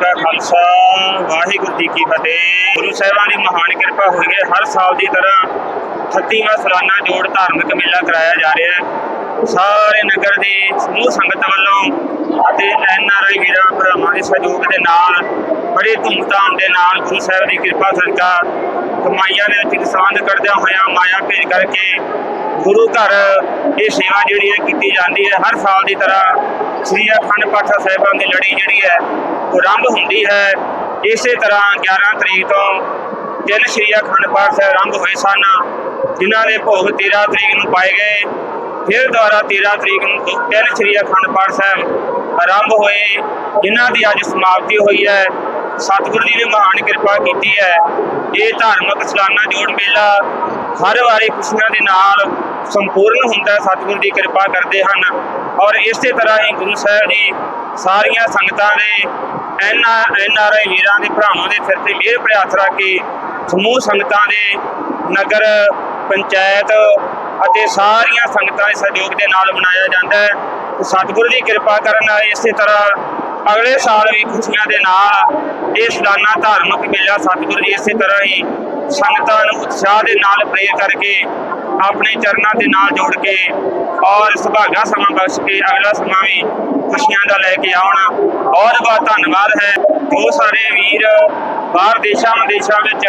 ਵਾਹਿਗੁਰੂ ਜੀ ਖਾਲਸਾ, ਵਾਹਿਗੁਰੂ ਜੀ ਕੀ ਫਤਿਹ। ਗੁਰੂ ਸਾਹਿਬਾਂ ਦੀ ਮਹਾਨ ਕਿਰਪਾ ਹੋਈ ਹੈ, ਹਰ ਸਾਲ ਦੀ ਤਰ੍ਹਾਂ 38ਵਾਂ ਸਾਲਾਨਾ ਜੋੜ ਧਾਰਮਿਕ ਮੇਲਾ ਕਰਾਇਆ ਜਾ ਰਿਹਾ ਹੈ। ਸਾਰੇ ਨਗਰ ਦੀ ਸਮੂਹ ਸੰਗਤ ਵੱਲੋਂ ਅਤੇ ਐਨਆਰਆਈ ਵੀਰਾਂ, ਭਰਾਵਾਂ ਦੇ ਸਹਿਯੋਗ ਦੇ ਨਾਲ, ਬੜੇ ਧੂਮਧਾਮ ਦੇ ਨਾਲ ਗੁਰੂ ਸਾਹਿਬ ਦੀ ਕਿਰਪਾ ਸਦਕਾ ਕਮਾਈਆਂ ਦੇ ਵਿੱਚ ਕਿਸਾਨ ਕਰਦਿਆਂ ਹੋਇਆਂ ਮਾਇਆ ਭੇਜ ਕਰਕੇ ਗੁਰੂ ਘਰ ਇਹ ਸੇਵਾ ਜਿਹੜੀ ਹੈ ਕੀਤੀ ਜਾਂਦੀ ਹੈ। ਹਰ ਸਾਲ ਦੀ ਤਰ੍ਹਾਂ ਸ੍ਰੀ ਅਖੰਡ ਪਾਠ ਸਾਹਿਬਾਂ ਦੀ ਲੜੀ ਜਿਹੜੀ ਹੈ, ਉਹ ਆਰੰਭ ਹੁੰਦੀ ਹੈ। ਇਸੇ ਤਰ੍ਹਾਂ 11 ਤਰੀਕ ਤੋਂ ਤਿੰਨ ਸ੍ਰੀ ਅਖੰਡ ਪਾਠ ਸਾਹਿਬ ਆਰੰਭ ਹੋਏ ਸਨ। ਜਿਨ੍ਹਾਂ ਦੇ ਭੋਗ 13 ਤਰੀਕ ਨੂੰ ਪਾਏ ਗਏ। ਫਿਰ ਦੁਬਾਰਾ 13 ਤਰੀਕ ਨੂੰ ਤਿੰਨ ਸ੍ਰੀ ਅਖੰਡ ਪਾਠ ਸਾਹਿਬ ਆਰੰਭ ਹੋਏ। ਜਿਨ੍ਹਾਂ ਦੀ ਅੱਜ ਸਮਾਪਤੀ ਹੋਈ ਹੈ ਸਤਿਗੁਰੂ ਜੀ ਨੇ ਮਹਾਨ ਕਿਰਪਾ ਕੀਤੀ ਹੈ। ਇਹ ਧਾਰਮਿਕ ਸਲਾਨਾ ਜੋੜ ਮੇਲਾ ਹਰ ਵਾਰੀ ਖੁਸ਼ੀਆਂ ਦੇ ਨਾਲ ਸੰਪੂਰਨ ਹੁੰਦਾ ਹੈ, ਸਤਿਗੁਰੂ ਦੀ ਕਿਰਪਾ ਕਰਦੇ ਹਨ। ਔਰ ਇਸੇ ਤਰ੍ਹਾਂ ਹੀ ਗੁਰੂ ਸਾਹਿਬ ਜੀ ਸਾਰੀਆਂ ਸੰਗਤਾਂ ਦੇ, ਐਨ ਐਨ ਆਰ ਆਈ ਵੀਰਾਂ ਦੇ, ਭਰਾਵਾਂ ਦੇ ਸਿਰ ਤੇ ਮਿਹਰ ਭਰਿਆ ਰੱਖ ਕੇ ਸਮੂਹ ਸੰਗਤਾਂ ਦੇ, ਨਗਰ, ਪੰਚਾਇਤ ਅਤੇ ਸਾਰੀਆਂ ਸੰਗਤਾਂ ਦੇ ਸਹਿਯੋਗ ਦੇ ਨਾਲ ਮਨਾਇਆ ਜਾਂਦਾ ਹੈ। ਸਤਿਗੁਰੂ ਦੀ ਕਿਰਪਾ ਕਰਨ ਨਾਲ ਇਸੇ ਤਰ੍ਹਾਂ ਅਗਲੇ ਸਾਲ ਵੀ ਖੁਸ਼ੀਆਂ ਦੇ ਨਾਲ ਇਹ ਸਲਾਨਾ ਧਾਰਮਿਕ ਮੇਲਾ ਸਤਿਗੁਰੂ ਜੀ ਇਸੇ ਤਰ੍ਹਾਂ ਹੀ ਸੰਗਤਾਂ ਨੂੰ ਉਤਸ਼ਾਹ ਦੇ ਨਾਲ ਪ੍ਰੇਰ ਕਰਕੇ ਆਪਣੇ ਚਰਨਾਂ ਦੇ ਨਾਲ ਜੋੜ ਕੇ ਔਰ ਸੁਭਾਗਾ ਸਮਾਂ ਬਖਸ਼ ਕੇ ਅਗਲਾ ਸਮਾਂ ਵੀ ਖੁਸ਼ੀਆਂ ਦਾ ਲੈ ਕੇ ਆਉਣ। ਬਹੁਤ ਬਹੁਤ ਧੰਨਵਾਦ ਹੈ। ਜੋ ਸਾਰੇ ਵੀਰ ਬਾਹਰ ਦੇਸ਼ਾਂ ਵਿਦੇਸ਼ਾਂ ਵਿੱਚ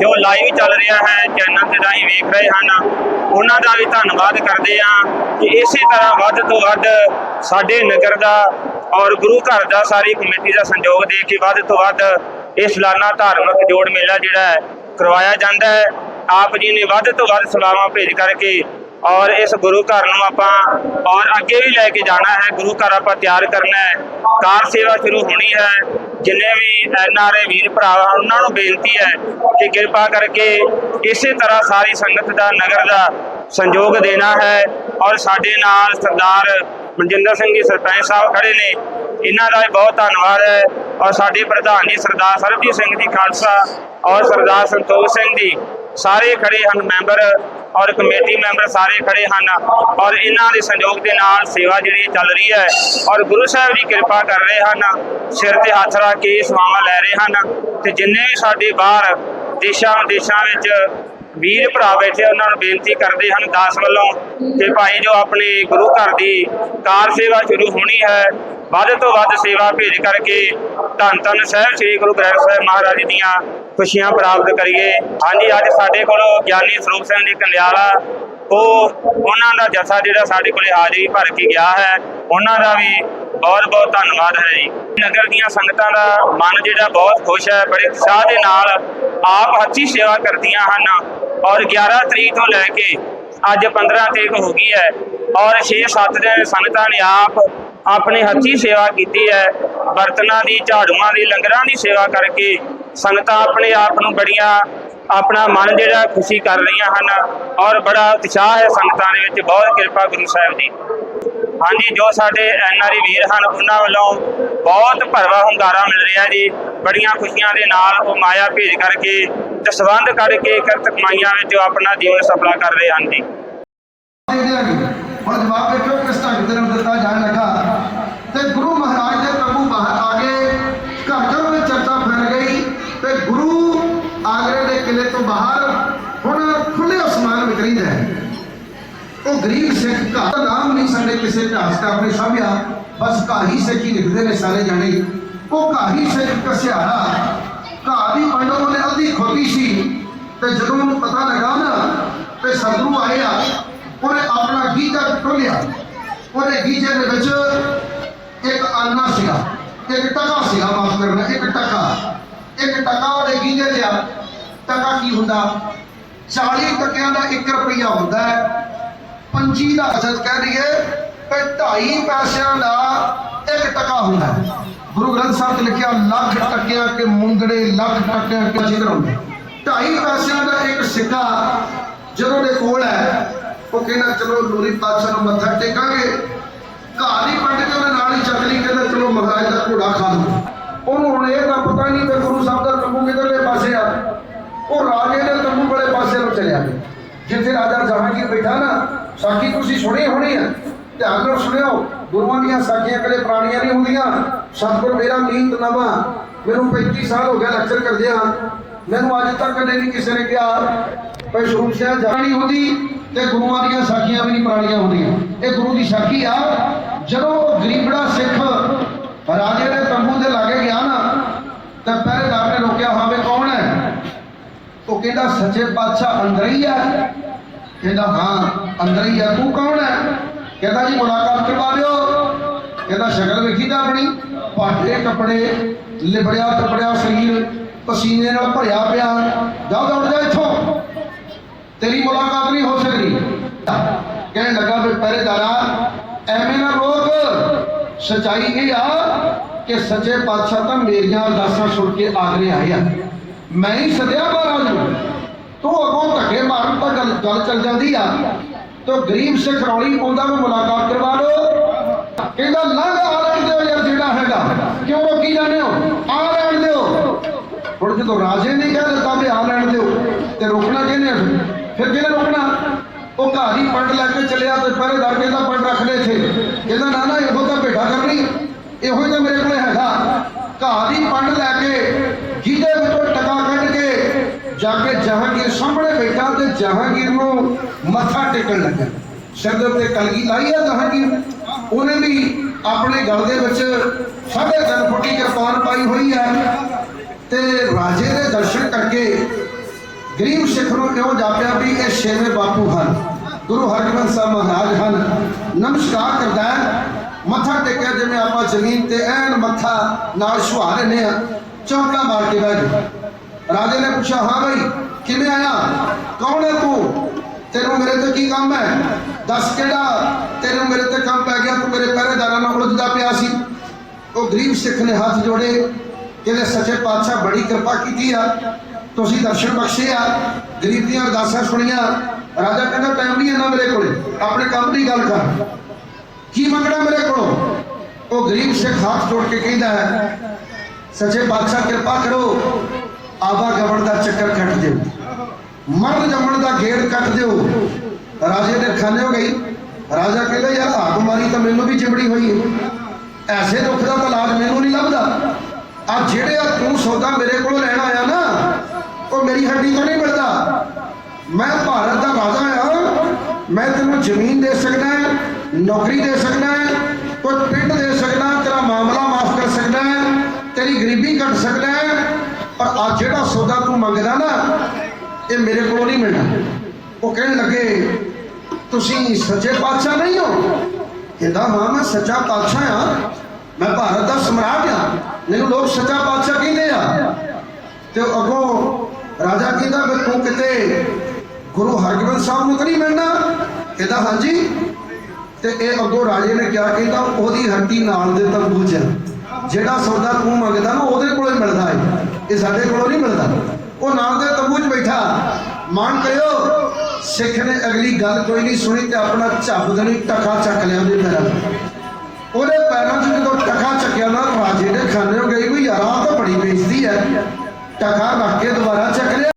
ਜੋ ਲਾਈਵ ਚੱਲ ਰਿਹਾ ਹੈ ਚੈਨਲ ਤੇ ਰਾਹੀਂ ਵੇਖ ਰਹੇ ਹਨ। ਉਹਨਾਂ ਦਾ ਵੀ ਧੰਨਵਾਦ ਕਰਦੇ ਹਾਂ ਕਿ ਇਸੇ ਤਰ੍ਹਾਂ ਵੱਧ ਤੋਂ ਵੱਧ ਸਾਡੇ ਨਗਰ ਦਾ ਔਰ ਗੁਰੂ ਘਰ ਦਾ ਸਾਰੀ ਕਮੇਟੀ ਦਾ ਸੰਯੋਗ ਦੇ ਕੇ ਵੱਧ ਤੋਂ ਵੱਧ ਇਹ ਸਾਲਾਨਾ ਧਾਰਮਿਕ ਜੋੜ ਮੇਲਾ ਜਿਹੜਾ ਹੈ ਕਰਵਾਇਆ ਜਾਂਦਾ ਹੈ। ਆਪ ਜੀ ਨੇ ਵੱਧ ਤੋਂ ਵੱਧ ਸਲਾਮਾਂ ਭੇਜ ਕਰਕੇ ਔਰ ਇਸ ਗੁਰੂ ਘਰ ਨੂੰ ਆਪਾਂ ਔਰ ਅੱਗੇ ਵੀ ਲੈ ਕੇ ਜਾਣਾ ਹੈ। ਗੁਰੂ ਘਰ ਆਪਾਂ ਤਿਆਰ ਕਰਨਾ ਹੈ। ਕਾਰ ਸੇਵਾ ਸ਼ੁਰੂ ਹੋਣੀ ਹੈ। ਜਿੰਨੇ ਵੀ ਐਨਆਰਏ ਵੀਰ ਭਰਾ ਉਹਨਾਂ ਨੂੰ ਬੇਨਤੀ ਹੈ ਕਿ ਕਿਰਪਾ ਕਰਕੇ ਇਸੇ ਤਰ੍ਹਾਂ ਸਾਰੀ ਸੰਗਤ ਦਾ, ਨਗਰ ਦਾ ਸੰਯੋਗ ਦੇਣਾ ਹੈ। ਔਰ ਸਾਡੇ ਨਾਲ ਸਰਦਾਰ ਮਨਜਿੰਦਰ ਸਿੰਘ ਜੀ ਸਰਪੰਚ ਸਾਹਿਬ ਖੜੇ ਨੇ। ਇਹਨਾਂ ਦਾ ਬਹੁਤ ਧੰਨਵਾਦ ਹੈ। ਔਰ ਸਾਡੇ ਪ੍ਰਧਾਨ ਜੀ ਸਰਦਾਰ ਸਰਬਜੀਤ ਸਿੰਘ ਜੀ ਖਾਲਸਾ ਔਰ ਸਰਦਾਰ ਸੰਤੋਖ ਸਿੰਘ ਜੀ ਸਾਰੇ ਖੜੇ ਹਨ ਮੈਂਬਰ ਔਰ ਕਮੇਟੀ ਮੈਂਬਰ ਸਾਰੇ ਖੜੇ ਹਨ ਔਰ ਇਹਨਾਂ ਦੇ ਸੰਯੋਗ ਦੇ ਨਾਲ ਸੇਵਾ ਜਿਹੜੀ ਚੱਲ ਰਹੀ ਹੈ ਔਰ ਗੁਰੂ ਸਾਹਿਬ ਦੀ ਕਿਰਪਾ ਕਰ ਰਹੇ ਹਨ, ਸਿਰ ਤੇ ਹੱਥ ਰੱਖ ਕੇ ਸੇਵਾਵਾਂ ਲੈ ਰਹੇ ਹਨ ਤੇ ਜਿੰਨੇ ਵੀ ਸਾਡੇ ਬਾਹਰ ਦੇਸ਼ਾਂ ਵਿਦੇਸ਼ਾਂ ਵਿੱਚ ਵੀਰ ਭਰਾ ਬੈਠੇ ਉਹਨਾਂ ਨੂੰ ਬੇਨਤੀ ਕਰਦੇ ਹਨ ਦਾਸ ਵੱਲੋਂ ਕਿ ਭਾਈ ਜੋ ਆਪਣੀ ਗੁਰੂ ਘਰ ਦੀ ਕਾਰ ਸੇਵਾ ਸ਼ੁਰੂ ਹੋਣੀ ਹੈ, ਵੱਧ ਤੋਂ ਵੱਧ ਸੇਵਾ ਭੇਜ ਕਰਕੇ ਧੰਨ ਧੰਨ ਸਾਹਿਬ ਸ੍ਰੀ ਗੁਰੂ ਗ੍ਰੰਥ ਸਾਹਿਬ ਮਹਾਰਾਜ ਦੀਆਂ ਖੁਸ਼ੀਆਂ ਪ੍ਰਾਪਤ ਕਰੀਏ। ਹਾਂਜੀ, ਅੱਜ ਸਾਡੇ ਕੋਲ ਗਿਆਨੀ ਸਰੂਪ ਸਿੰਘ ਜੀ ਕੰਡਿਆਲਾ ਉਹ ਉਹਨਾਂ ਦਾ ਜਥਾ ਜਿਹੜਾ ਸਾਡੇ ਕੋਲੇ ਹਾਜ਼ਰੀ ਭਰ ਕੇ ਗਿਆ ਹੈ। ਉਹਨਾਂ ਦਾ ਵੀ ਬਹੁਤ ਬਹੁਤ ਧੰਨਵਾਦ ਹੈ ਜੀ। ਨਗਰ ਦੀਆਂ ਸੰਗਤਾਂ ਦਾ ਮਨ ਜਿਹੜਾ ਬਹੁਤ ਖੁਸ਼ ਹੈ, ਬੜੇ ਉਤਸ਼ਾਹ ਦੇ ਨਾਲ ਆਪ ਹੱਥੀ ਸੇਵਾ ਕਰਦੀਆਂ ਹਨ ਔਰ 11 ਤਰੀਕ ਤੋਂ ਲੈ ਕੇ ਅੱਜ 15 ਤਰੀਕ ਹੋ ਗਈ ਹੈ ਔਰ 6-7 ਦਿਨ ਸੰਗਤਾਂ ਨੇ ਆਪ ਆਪਣੀ ਹੱਥੀਂ ਸੇਵਾ ਕੀਤੀ ਹੈ, ਬਰਤਨਾਂ ਦੀ, ਝਾੜੂਆਂ ਦੀ, ਲੰਗਰਾਂ ਦੀ ਸੇਵਾ ਕਰਕੇ ਸੰਗਤਾਂ ਆਪਣੇ ਆਪ ਨੂੰ ਬੜੀਆਂ, ਆਪਣਾ ਮਨ ਜਿਹੜਾ ਖੁਸ਼ੀ ਕਰ ਰਹੀਆਂ ਹਨ ਔਰ ਬੜਾ ਉਤਸ਼ਾਹ ਹੈ ਸੰਗਤਾਂ ਦੇ ਵਿੱਚ, ਬਹੁਤ ਕਿਰਪਾ ਗੁਰੂ ਸਾਹਿਬ ਦੀ। ਹਾਂਜੀ, ਜੋ ਸਾਡੇ ਐਨਆਰਈ ਵੀਰ ਹਨ, ਉਹਨਾਂ ਵੱਲੋਂ ਬਹੁਤ ਭਰਵਾ ਹੁੰਗਾਰਾ ਮਿਲ ਰਿਹਾ ਜੀ। ਬੜੀਆਂ ਖੁਸ਼ੀਆਂ ਦੇ ਨਾਲ ਉਹ ਮਾਇਆ ਭੇਜ ਕਰਕੇ ਤੇ ਕਰਕੇ ਕਰਤ ਕਮਾਈਆਂ ਵਿੱਚ ਆਪਣਾ ਜੀਵਨ ਸਫਲਾ ਕਰ ਰਹੇ ਹਨ ਜੀ। ਹੁਣ ਜਵਾਬ ਦੇਖੋ, ਕਿਸ ਢੰਗ ਦੇ ਨਾਲ ਦਿੱਤਾ ਜਾਣ ਲੱਗਾ। ਤੇ ਗੁਰੂ ਮਹਾਰਾਜ ਦੇ ਪ੍ਰਭੂ ਬਾਹਰ ਆ ਗਏ ਘਰ ਘਰ ਵਿੱਚ ਚਰਚਾ ਫੈਲ ਗਈ ਤੇ ਗੁਰੂ ਆਗਰੇ ਦੇ ਕਿਲੇ ਤੋਂ ਬਾਹਰ ਹੁਣ ਖੁੱਲੇ ਅਸਮਾਨ ਵਿੱਚ ਰਹਿੰਦਾ ਹੈ। ਉਹ ਗਰੀਬ ਸਿੱਖ ਘਰ ਦਾ ਨਾਮ ਨਹੀਂ ਸਾਡੇ ਕਿਸੇ ਬਸ ਕਾਹੀ ਸਿੱਖ ਲਿਖਦੇ ਨੇ ਸਾਰੇ ਜਾਣੇ। ਉਹ ਕਾਹੀ ਸਿੱਖ ਕਸਿਆਰਾ ਘਾਹ ਦੀ ਪੰਡੋ ਉਹਨੇ ਅੱਧੀ ਖੋਤੀ ਸੀ। ਤੇ ਜਦੋਂ ਉਹਨੂੰ ਪਤਾ ਲੱਗਾ ਨਾ, ਤੇ ਸਤਿਗੁਰੂ ਆਏ ਉਹਨੇ ਆਪਣਾ ਗੀਜਾ ਖੋਲਿਆ ਉਹਦੇ ਗੀਜੇ ਦੇ ਵਿੱਚ ਇੱਕ ਆਨਾ ਸੀਗਾ, ਇੱਕ ਟਕਾ ਸੀਗਾ ਮਾਫ ਕਰਨਾ, ਇੱਕ ਟਕਾ। ਇੱਕ ਟਕਾ ਉਹਦੇ ਗੀਜੇ ਤੇ ਟਕਾ ਕੀ ਹੁੰਦਾ? 40 ਟਕਿਆਂ ਦਾ 1 ਰੁਪਈਆ ਹੁੰਦਾ ਹੈ। ਪੰਜੀ ਦਾ ਅਸਲ ਕਹਿ ਲਈਏ ਕਿ 2.5 ਪੈਸਿਆਂ ਦਾ ਇੱਕ ਟਕਾ ਹੁੰਦਾ ਗੁਰੂ ਗ੍ਰੰਥ ਸਾਹਿਬ 'ਚ ਲਿਖਿਆ, ਲੱਖ ਟਕਿਆਂ ਕੇ ਮੁੰਦੜੇ ਲੱਖ ਟਕਿਆਂ ਕੇ ਜਿਗਰ ਹੁੰਦੇ। 2.5 ਪੈਸਿਆਂ ਦਾ ਇੱਕ ਸਿੱਕਾ ਜਦੋਂ ਦੇ ਕੋਲ ਹੈ, ਉਹ ਕਹਿੰਦਾ, ਚਲੋ ਨੂਰੀ ਪਾਤਸ਼ਾਹ ਨੂੰ ਮੱਥਾ ਟੇਕਾਂਗੇ। ਘਰ ਹੀ ਪੰਡ ਕੇ ਉਹਨੇ ਨਾਲ ਹੀ ਚੱਕ ਲਈ, ਕਹਿੰਦਾ, ਚਲੋ ਮਹਾਰਾਜ ਦਾ ਘੋੜਾ ਖਾ ਲਓ। ਉਹਨੂੰ ਹੁਣ ਇਹ ਤਾਂ ਪਤਾ ਨਹੀਂ ਕਿ ਗੁਰੂ ਸਾਹਿਬ ਦਾ ਤੰਬੂ ਕਿਧਰਲੇ ਪਾਸੇ ਆ। ਉਹ ਰਾਜੇ ਦੇ ਤੰਬੂ ਵਾਲੇ ਪਾਸੇ ਨੂੰ ਚਲਿਆ ਗਿਆ। ਜਿੱਥੇ ਰਾਜਾ ਜਹਾਂਗੀਰ ਬੈਠਾ ਨਾ, ਸਾਖੀ ਤੁਸੀਂ ਸੁਣੀ ਹੋਣੀ ਆ? ਧਿਆਨ ਨਾਲ ਸੁਣਿਓ, ਗੁਰੂਆਂ ਦੀਆਂ ਸਾਖੀਆਂ ਕਦੇ ਪੁਰਾਣੀਆਂ ਨਹੀਂ ਹੁੰਦੀਆਂ। ਸਤਿਗੁਰ ਮੇਰਾ ਨੀਤ ਨਵਾਂ, ਮੈਨੂੰ 35 ਸਾਲ ਹੋ ਗਿਆ ਲੈਕਚਰ ਕਰਦਿਆਂ ਮੈਨੂੰ ਅੱਜ ਤੱਕ ਕਦੇ ਨਹੀਂ ਕਿਸੇ ਨੇ ਕਿਹਾ ਭਈ ਸਰੂਪ ਸਿੰਘ ਜਾਣੀ ਹੁੰਦੀ ਤੇ ਗੁਰੂਆਂ ਦੀਆਂ ਸਾਖੀਆਂ ਵੀ ਨਹੀਂ ਪੁਰਾਣੀਆਂ ਹੁੰਦੀਆਂ। ਇਹ ਗੁਰੂ ਦੀ ਸਾਖੀ ਆ। ਜਦੋਂ ਗਰੀਬੜਾ ਸਿੱਖ ਰਾਜੇ ਦੇ ਤੰਬੂ ਦੇ ਲਾਗੇ ਗਿਆ ਨਾ, ਤਾਂ ਪਹਿਰੇਦਾਰ ਨੇ ਰੋਕਿਆ, ਹਾਂ ਵੀ ਕੌਣ ਹੈ? ਉਹ ਕਹਿੰਦਾ, ਸੱਚੇ ਪਾਤਸ਼ਾਹ ਅੰਦਰ ਹੀ ਆ। ਕਹਿੰਦਾ, ਹਾਂ, ਅੰਦਰ ਹੀ ਆ। ਤੂੰ ਕੌਣ ਹੈ? ਕਹਿੰਦਾ ਜੀ ਮੁਲਾਕਾਤ ਕਰਵਾ ਦਿਓ। ਕਹਿੰਦਾ ਸ਼ਕਲ ਵੇਖੀ ਤਾਂ ਆਪਣੀ। ਪਾਟੇ ਕੱਪੜੇ, ਲਿਬੜਿਆ, ਤਪੜਿਆ, ਸਰੀਰ, ਪਸੀਨੇ ਨਾਲ ਭਰਿਆ ਪਿਆ। ਜਾ ਦੌੜ ਜਾ ਇੱਥੋਂ। ਤੇਰੀ ਮੁਲਾਕਾਤ ਨਹੀਂ ਹੋ ਸਕਦੀ। ਕਹਿਣ ਲੱਗਾ ਵੀ ਪਹਿਰੇਦਾਰਾ, ਐਵੇਂ ਨਾ ਰੋਕ। ਸਚਾਈ ਇਹ ਆ ਕਿ ਸੱਚੇ ਪਾਤਸ਼ਾਹ ਤਾਂ ਮੇਰੀਆਂ ਅਰਦਾਸਾਂ ਸੁਣ ਕੇ ਆਗਰੇ ਆਏ ਆ। ਮੈਂ ਹੀ ਸਦਿਆ ਮਹਾਰਾਜ ਨੂੰ। ਤੂੰ ਅੱਗੋਂ ਧੱਕੇ ਮਾਰਨ ਤਾਂ ਗੱਲ ਗੱਲ ਚੱਲ ਜਾਂਦੀ ਆ। ਤੋ ਗਰੀਬ ਸਿੱਖ ਰੌਲੀ ਪਾਉਂਦਾ ਵੀ, ਮੁਲਾਕਾਤ ਕਰਵਾ ਲਓ। ਕਹਿੰਦਾ, ਲੰਘ ਆ ਲੈਣ ਦਿਓ ਯਾਰ, ਜਿਹੜਾ ਹੈਗਾ। ਕਿਉਂ ਰੋਕੀ ਜਾਂਦੇ ਹੋ? ਆ ਲੈਣ ਦਿਓ। ਹੁਣ ਜਦੋਂ ਰਾਜੇ ਨੇ ਕਹਿ ਦਿੱਤਾ ਵੀ ਆ ਲੈਣ ਦਿਓ, ਤੇ ਰੋਕਣਾ ਕਿਹਨੇ ਫਿਰ? ਫਿਰ ਕਿਹਨੇ ਰੋਕਣਾ? ਉਹ ਘਰ ਹੀ ਪੰਡ ਲੈ ਕੇ ਚੱਲਿਆ ਤੇ ਪਹਿਰੇਦਾਰ ਕਹਿੰਦਾ ਪੰਡ ਰੱਖ ਲੈ ਇੱਥੇ। ਕਹਿੰਦਾ, ਨਾ ਨਾ, ਇਹੋ ਤਾਂ ਭੇਟਾ ਕਰਨੀ। ਇਹੋ ਹੀ ਤਾਂ ਮੇਰੇ ਕੋਲ ਹੈਗਾ। ਘਰ ਹੀ ਪੰਡ ਲੈ ਕੇ ਜਿਹਦੇ ਜਾ ਕੇ ਜਹਾਂਗੀਰ ਸਾਹਮਣੇ ਬੈਠਾ ਤੇ ਜਹਾਂਗੀਰ ਨੂੰ ਮੱਥਾ ਟੇਕਣ ਲੱਗਾ। ਸਿਰ ਦੇ ਉੱਤੇ ਕਲਗੀ ਲਾਈ ਹੈ ਜਹਾਂਗੀਰ। ਉਹਨੇ ਵੀ ਆਪਣੇ ਗਲ ਦੇ ਵਿੱਚ ਸਾਢੇ ਤਿੰਨ ਫੁੱਟੀ ਕਿਰਪਾਨ ਪਾਈ ਹੋਈ ਹੈ ਤੇ ਰਾਜੇ ਦੇ ਦਰਸ਼ਨ ਕਰਕੇ ਗਰੀਬ ਸਿੱਖ ਨੂੰ ਕਿਉਂ ਜਾਪਿਆ ਵੀ ਇਹ ਛੇਵੇਂ ਬਾਪੂ ਹਨ? ਗੁਰੂ ਹਰਗੋਬਿੰਦ ਸਾਹਿਬ ਮਹਾਰਾਜ ਹਨ। ਨਮਸਕਾਰ ਕਰਦਾ ਹੈ। ਮੱਥਾ ਟੇਕਿਆ ਜਿਵੇਂ ਆਪਾਂ ਜ਼ਮੀਨ ਤੇ ਐਨ ਮੱਥਾ ਨਾਲ ਛੁਹਾ ਲੈਨੇ ਆ। ਚੌਂਕੜਾ ਮਾਰ ਕੇ ਬਹਿ ਗਏ। ਰਾਜੇ ਨੇ ਪੁੱਛਿਆ, ਹਾਂ ਭਾਈ ਕਿਵੇਂ ਆਇਆ? ਕੌਣ ਹੈ ਤੂੰ? ਤੈਨੂੰ ਮੇਰੇ ਤੇ ਕੀ ਕੰਮ ਹੈ? ਦੱਸ ਕਿਹੜਾ ਤੈਨੂੰ ਮੇਰੇ ਤੇ ਕੰਮ ਪੈ ਗਿਆ? ਤੂੰ ਮੇਰੇ ਪਹਿਰੇਦਾਰਾਂ ਨਾਲ ਉਲਝਦਾ ਪਿਆ ਸੀ। ਉਹ ਗਰੀਬ ਸਿੱਖ ਨੇ ਹੱਥ ਜੋੜੇ, ਕਹਿੰਦੇ, ਸੱਚੇ ਪਾਤਸ਼ਾਹ, ਬੜੀ ਕਿਰਪਾ ਕੀਤੀ ਆ। ਤੁਸੀਂ ਦਰਸ਼ਨ ਬਖਸ਼ੇ ਆ। ਗਰੀਬ ਦੀਆਂ ਅਰਦਾਸਾਂ ਸੁਣੀਆਂ। ਰਾਜਾ ਕਹਿੰਦਾ ਟਾਈਮ ਨਹੀਂ ਇਹਨਾਂ ਮੇਰੇ ਕੋਲੇ। ਆਪਣੇ ਕੰਮ ਦੀ ਗੱਲ ਕਰ। ਕੀ ਮੰਗਣਾ ਮੇਰੇ ਕੋਲੋਂ? ਉਹ ਗਰੀਬ ਸਿੱਖ ਹੱਥ ਜੋੜ ਕੇ ਕਹਿੰਦਾ ਹੈ ਸੱਚੇ ਪਾਤਸ਼ਾਹ, ਕਿਰਪਾ ਕਰੋ। ਆਵਾ ਗਵਣ ਦਾ ਚੱਕਰ ਕੱਟ ਦਿਓ। ਮਰਨ ਜੰਮਣ ਦਾ ਗੇੜ ਕੱਟ ਦਿਓ। ਰਾਜੇ ਦੇ ਖਾਨੇ ਹੋ ਗਈ। ਰਾਜਾ ਕਹਿੰਦਾ, ਯਾਰ ਆ ਬਿਮਾਰੀ ਤਾਂ ਮੈਨੂੰ ਵੀ ਚਿਬੜੀ ਹੋਈ ਹੈ ਐਸੇ ਦੁੱਖ ਦਾ ਤਾਂ ਇਲਾਜ ਮੈਨੂੰ ਨਹੀਂ ਲੱਭਦਾ। ਆ ਜਿਹੜੇ ਆ ਤੂੰ ਸੌਦਾ ਮੇਰੇ ਕੋਲੋਂ ਲੈਣ ਆਇਆ ਨਾ, ਉਹ ਮੇਰੀ ਹੱਡੀ ਤੋਂ ਨਹੀਂ ਮਿਲਦਾ। ਮੈਂ ਭਾਰਤ ਦਾ ਰਾਜਾ ਆ। ਮੈਂ ਤੈਨੂੰ ਜ਼ਮੀਨ ਦੇ ਸਕਦਾ ਨੌਕਰੀ ਦੇ ਸਕਦਾ ਕੋਈ ਪਿੰਡ ਦੇ ਸਕਦਾ ਤੇਰਾ ਮਾਮਲਾ ਮਾਫ ਕਰ ਸਕਦਾ ਤੇਰੀ ਗਰੀਬੀ ਕੱਟ ਸਕਦਾ ਪਰ ਆ ਜਿਹੜਾ ਸੌਦਾ ਤੂੰ ਮੰਗਦਾ ਨਾ, ਇਹ ਮੇਰੇ ਕੋਲੋਂ ਨਹੀਂ ਮਿਲਣਾ। ਉਹ ਕਹਿਣ ਲੱਗੇ, ਤੁਸੀਂ ਸੱਚੇ ਪਾਤਸ਼ਾਹ ਨਹੀਂ ਹੋ? ਕਹਿੰਦਾ, ਹਾਂ, ਮੈਂ ਸੱਚਾ ਪਾਤਸ਼ਾਹ ਆ ਮੈਂ ਭਾਰਤ ਦਾ ਸਮਰਾਟ ਆ ਮੈਨੂੰ ਲੋਕ ਸੱਚਾ ਪਾਤਸ਼ਾਹ ਕਹਿੰਦੇ ਆ। ਤੇ ਅੱਗੋਂ ਰਾਜਾ ਕਹਿੰਦਾ, ਵੀ ਤੂੰ ਕਿਤੇ ਗੁਰੂ ਹਰਗੋਬਿੰਦ ਸਾਹਿਬ ਨੂੰ ਤਾਂ ਨਹੀਂ ਮਿਲਣਾ? ਕਹਿੰਦਾ, ਹਾਂਜੀ। ਤੇ ਇਹ ਅੱਗੋਂ ਰਾਜੇ ਨੇ ਕਿਹਾ, ਕਹਿੰਦਾ, ਉਹਦੀ ਹੱਟੀ ਨਾਲ ਦੇ ਤੰਬੂ 'ਚ ਜਿਹੜਾ ਸੌਦਾ ਤੂੰ ਮੰਗਦਾ ਨਾ, ਉਹਦੇ ਕੋਲੇ ਮਿਲਦਾ ਹੈ ਇਹ ਸਾਡੇ ਕੋਲੋਂ ਨਹੀਂ ਮਿਲਦਾ। ਉਹ ਨਾਲ ਦੇ ਤੰਬੂ 'ਚ ਬੈਠਾ। ਮਾਨ ਕਰਿਓ, ਸਿੱਖ ਨੇ ਅਗਲੀ ਗੱਲ ਕੋਈ ਨਹੀਂ ਸੁਣੀ ਤੇ ਆਪਣਾ ਝੱਬ ਦੇ ਨਹੀਂ ਟਕਾ ਚੱਕ ਲਿਆ ਉਹਦੇ ਪੈਰਾਂ 'ਚ। ਉਹਦੇ ਪੈਰਾਂ 'ਚ ਜਦੋਂ ਟਕਾ ਚੱਕਿਆ ਨਾ ਰਾਜੇ ਦੇ ਖਾਨੇ ਹੋ ਗਈ ਵੀ ਯਾਰ ਆਹ ਤਾਂ ਬੜੀ ਬੇਇੱਜ਼ਤੀ ਹੈ। ਟਕਾ ਰੱਖ ਕੇ ਦੁਬਾਰਾ ਚੱਕ ਲਿਆ।